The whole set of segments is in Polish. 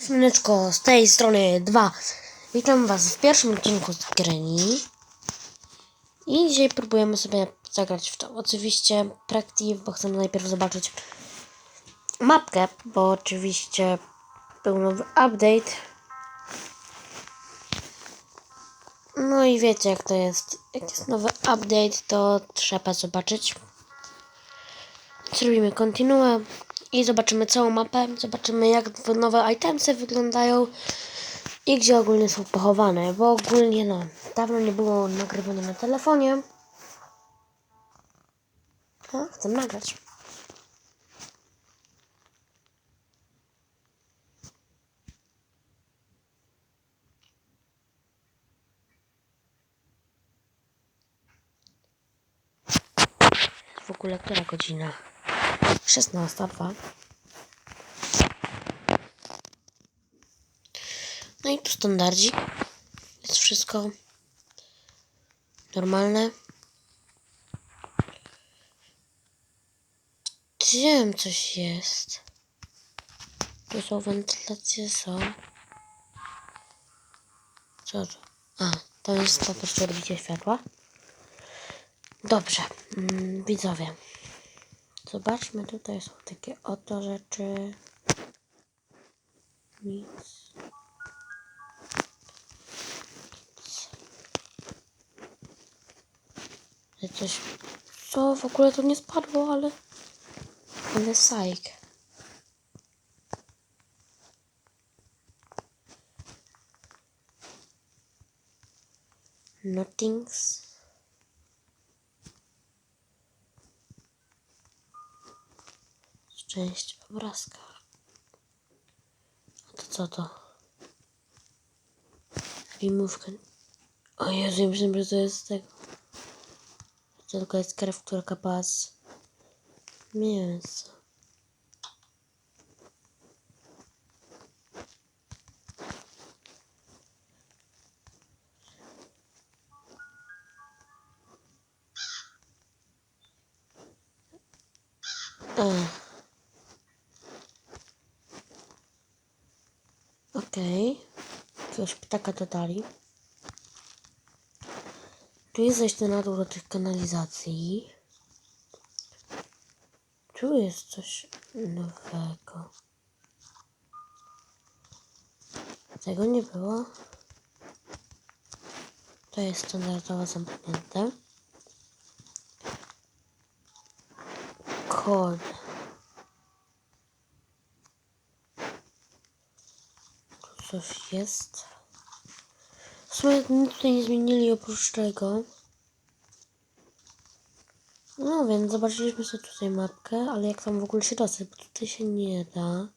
Słoneczko, z tej strony 2. Witam Was w pierwszym odcinku z Greni. I dzisiaj próbujemy sobie zagrać w to. Oczywiście Practive, bo chcemy najpierw zobaczyć mapkę, bo oczywiście był nowy update. No i wiecie jak to jest. Jak jest nowy update, to trzeba zobaczyć. Zrobimy kontynuę i zobaczymy całą mapę. Zobaczymy jak nowe itemsy wyglądają i gdzie ogólnie są pochowane, bo ogólnie no, dawno nie było nagrywania na telefonie. A, chcę nagrać. W ogóle która godzina? 16.02. No i tu standardzik. Jest wszystko normalne. Wiem, coś jest. Tu są wentylacje, są. Co to? A, to jest po prostu odbicie światła. Dobrze, mm, widzowie. Zobaczmy, tutaj są takie oto rzeczy. Nic. Ale coś. Co? W ogóle to nie spadło, ale. Ale sajk. Nothings. Część obrazka. A to co to? Wymówka. O Jezu, ja myślałem, że to jest z tego. To tylko jest krew, która kapała z mięsa. Jakiegoś ptaka dodali. Tu jest zejście na dół do tych kanalizacji. Tu jest coś nowego. Tego nie było. To jest standardowo zamknięte. Kod. Tu coś jest. W sumie nic tutaj nie zmienili oprócz tego. No więc zobaczyliśmy sobie tutaj mapkę, ale jak tam w ogóle się dostać, bo tutaj się nie da.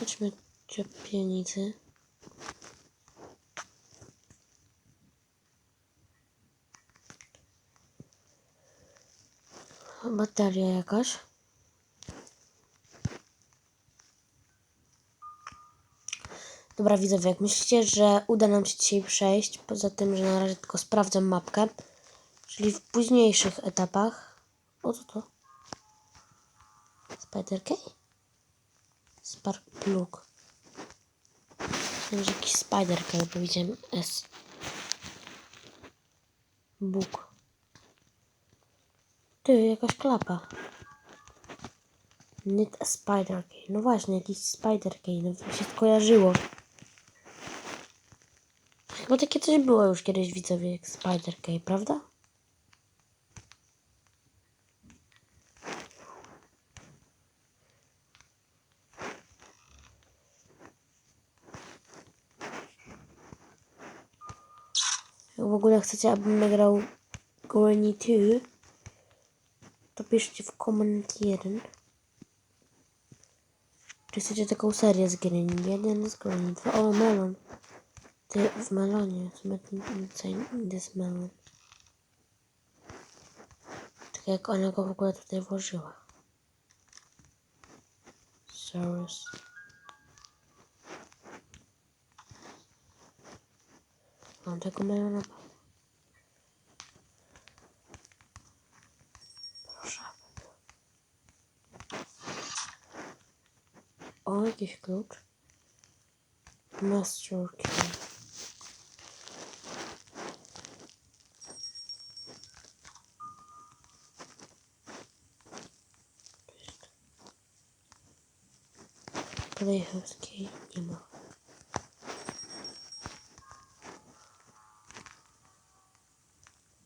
Chodźmy do. Bateria jakaś. Dobra widzowie, jak myślicie, że uda nam się dzisiaj przejść, poza tym, że na razie tylko sprawdzam mapkę, czyli w późniejszych etapach... O co to? Spider Key? Spark Plug. Myślałem, że jakiś Spider bo widziałem S. Bóg. Ty, jakaś klapa. Knit a Spider Key. No właśnie, jakiś Spider Key. No to się skojarzyło. Chyba takie coś było już kiedyś widzowie jak Spider Key, prawda? W ogóle chcecie, abym nagrał Granny 2, to piszcie w koment 1. Czy chcecie taką serię z Granny 1, z Granny 2? O, melon. Melonie, insane this melon. Tak jak ona go w ogóle tutaj włożyła. Sorus. Mam tego melona. Proszę. O, jakiś klucz. Master key. Key nie ma.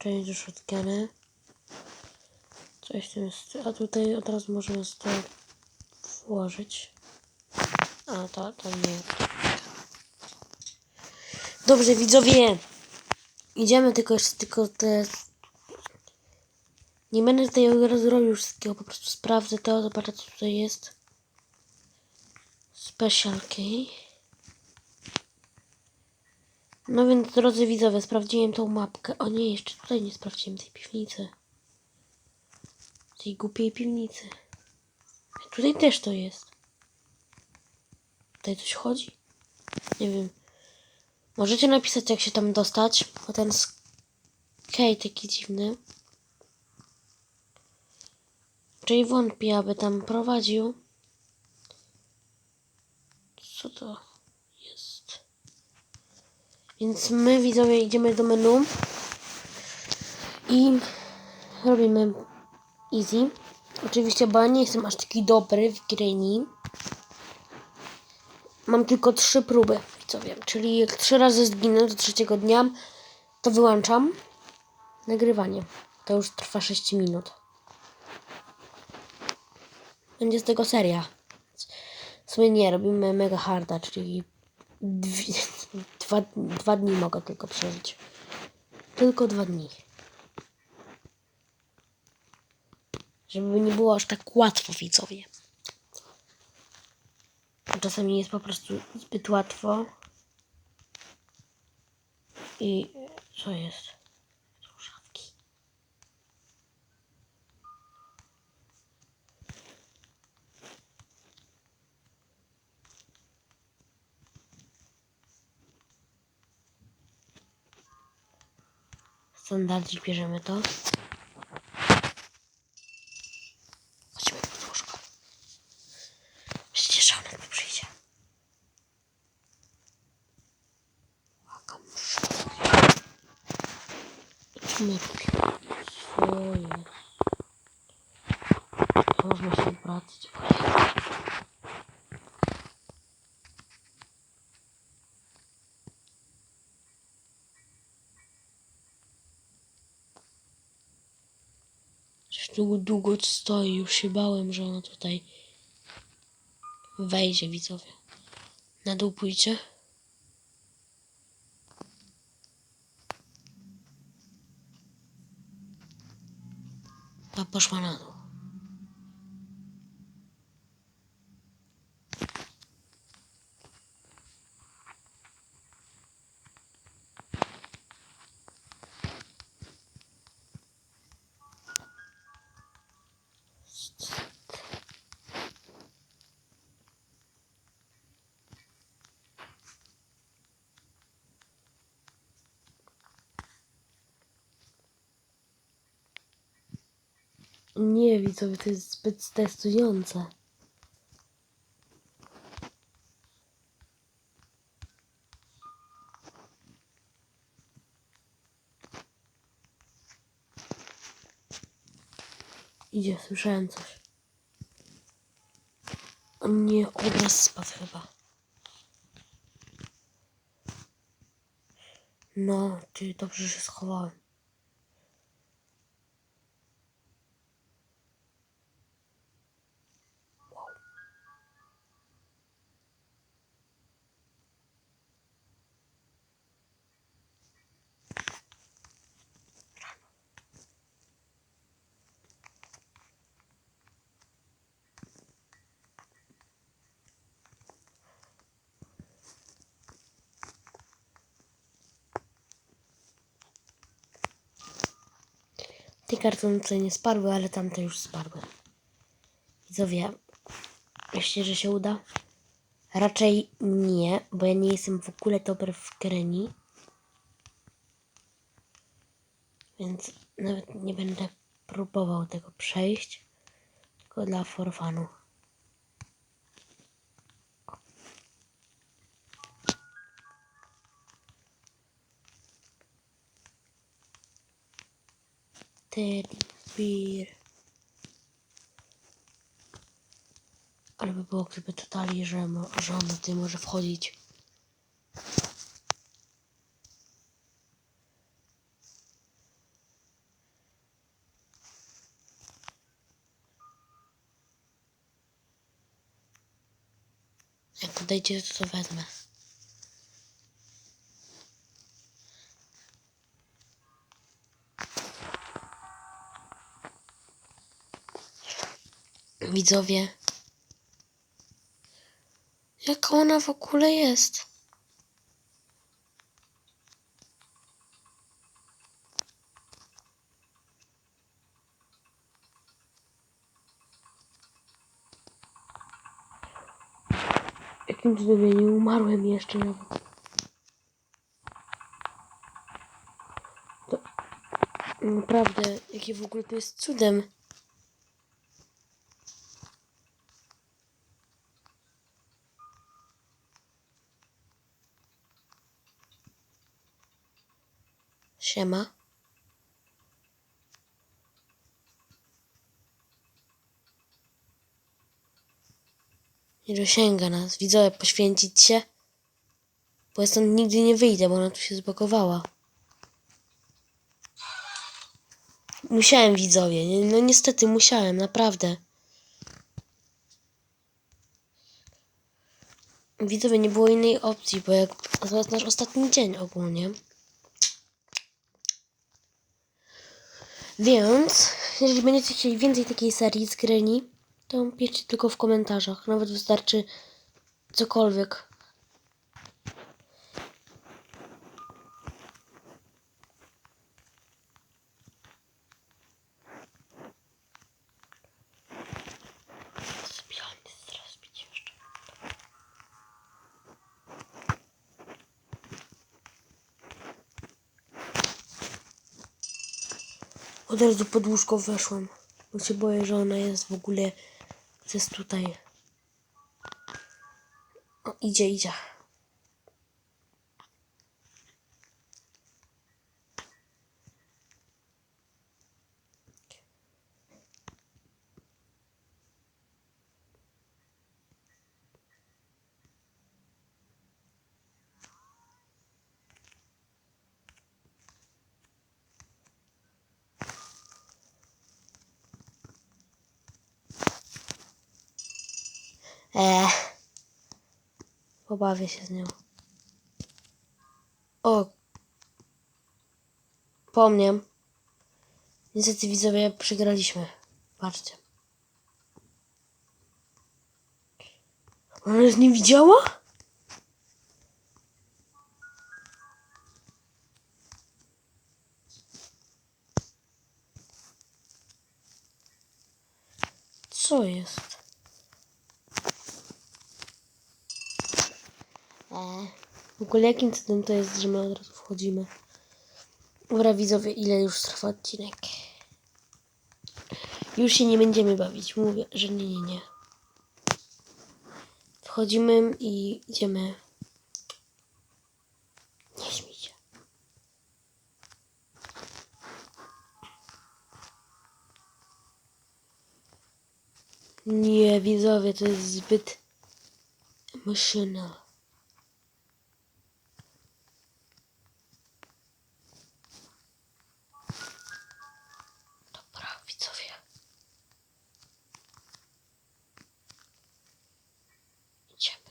Change shotguny. Coś w tym jest. A tutaj od razu możemy to włożyć. A to, to nie. Dobrze, widzowie. Idziemy tylko jeszcze tylko te. Nie będę tutaj robił wszystkiego, po prostu sprawdzę to, zobaczę co tutaj jest. Special key. No więc drodzy widzowie, sprawdziłem tą mapkę. O nie, jeszcze tutaj nie sprawdziłem tej piwnicy. Tej głupiej piwnicy. Tutaj też to jest. Tutaj coś chodzi? Nie wiem. Możecie napisać jak się tam dostać, bo ten skate taki dziwny. Czyli wątpię, aby tam prowadził. Co to jest? Więc my widzowie idziemy do menu i robimy easy. Oczywiście, bo ja nie jestem aż taki dobry w grani. Mam tylko trzy próby, widzowie. Czyli jak trzy razy zginę do trzeciego dnia, to wyłączam nagrywanie. To już trwa 6 minut. Będzie z tego seria. W sumie nie, robimy mega harda, czyli dwie, dwa, dwa dni mogę tylko przeżyć. Tylko dwa dni. Żeby nie było aż tak łatwo, widzowie. Czasami jest po prostu zbyt łatwo. I co jest? Standardzik bierzemy to. Chodźmy pod łóżko. Przecież ona tu przyjdzie. Łakam. Idźmy tu. Co jest? Można się wracać. Już długo, długo stoi, już się bałem, że ona tutaj wejdzie, widzowie. Na dół pójdzie. A poszła na dół. Nie, widzowie, to jest zbyt stresujące. Idzie, słyszałem coś. O nie, obraz spadł chyba. No, ty dobrze się schowałem. Te kartonce nie spadły, ale tamte już spadły. Widzowie, myślicie, że się uda? Raczej nie, bo ja nie jestem w ogóle dobry w grani. Więc nawet nie będę próbował tego przejść. Tylko dla forfanu. Ten wir. Ale by było, gdyby dodali, że, że on tutaj może wchodzić. Jak odejdzie, to to wezmę. Widzowie. Jaka ona w ogóle jest? Jakim cudem nie umarłem jeszcze nawet. To... Naprawdę, jakie w ogóle to jest cudem. Siema. Nie dosięga nas. Widzowie, poświęcić się? Bo ja stąd nigdy nie wyjdę, bo ona tu się zblokowała. Musiałem, widzowie. No niestety musiałem, naprawdę. Widzowie, nie było innej opcji, bo jak to jest nasz ostatni dzień ogólnie. Więc, jeżeli będziecie chcieli więcej takiej serii z Granny, to piszcie tylko w komentarzach. Nawet wystarczy cokolwiek. Od razu pod łóżko weszłam, bo się boję, że ona jest w ogóle gdzieś tutaj. O, idzie, idzie. Eee. Pobawię się z nią. O. Po mnie. Niestety widzowie przegraliśmy. Patrzcie. Ona nas nie widziała? Co jest? Eee. W ogóle jakim cudem to jest, że my od razu wchodzimy? Dobra widzowie, ile już trwa odcinek? Już się nie będziemy bawić, mówię, że nie, nie, nie. Wchodzimy i idziemy. Nie śmiej. Nie, widzowie, to jest zbyt emotional. Dobra, widzowie. Idziemy.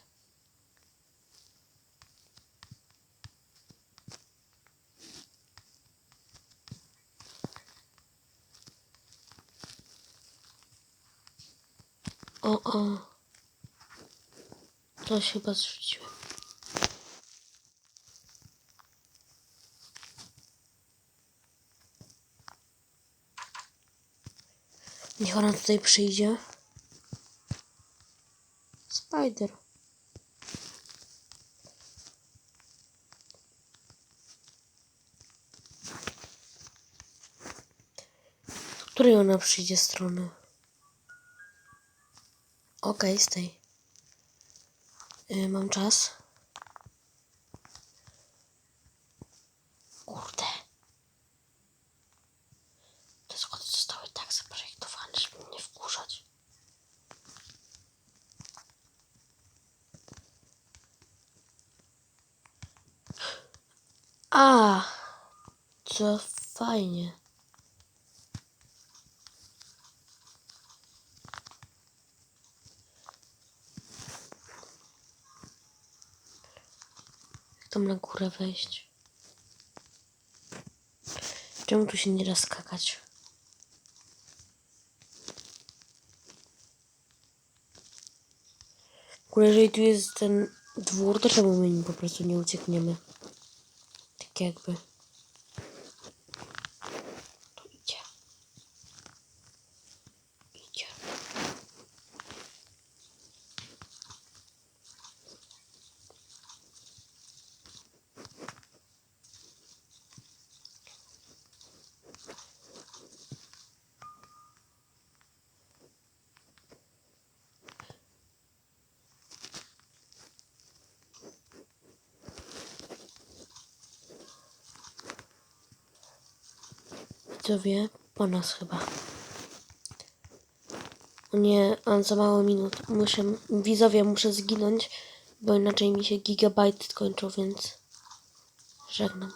O, o. To się chyba zrzuciłem. Niech ona tutaj przyjdzie. Spider. Której ona przyjdzie strony? Okej, okay. Yy, mam czas. Kurde. Te schody zostały tak zaprojektowane, żeby mnie wkurzać. A, co fajnie. Na górę wejść? Czemu tu się nie da skakać? Ogóle, jeżeli tu jest ten dwór, to czemu my po prostu nie uciekniemy? Tak jakby. Widzowie, po nas chyba. Nie, mam za mało minut. Muszę, widzowie, muszę zginąć, bo inaczej mi się gigabajty skończą, więc żegnam.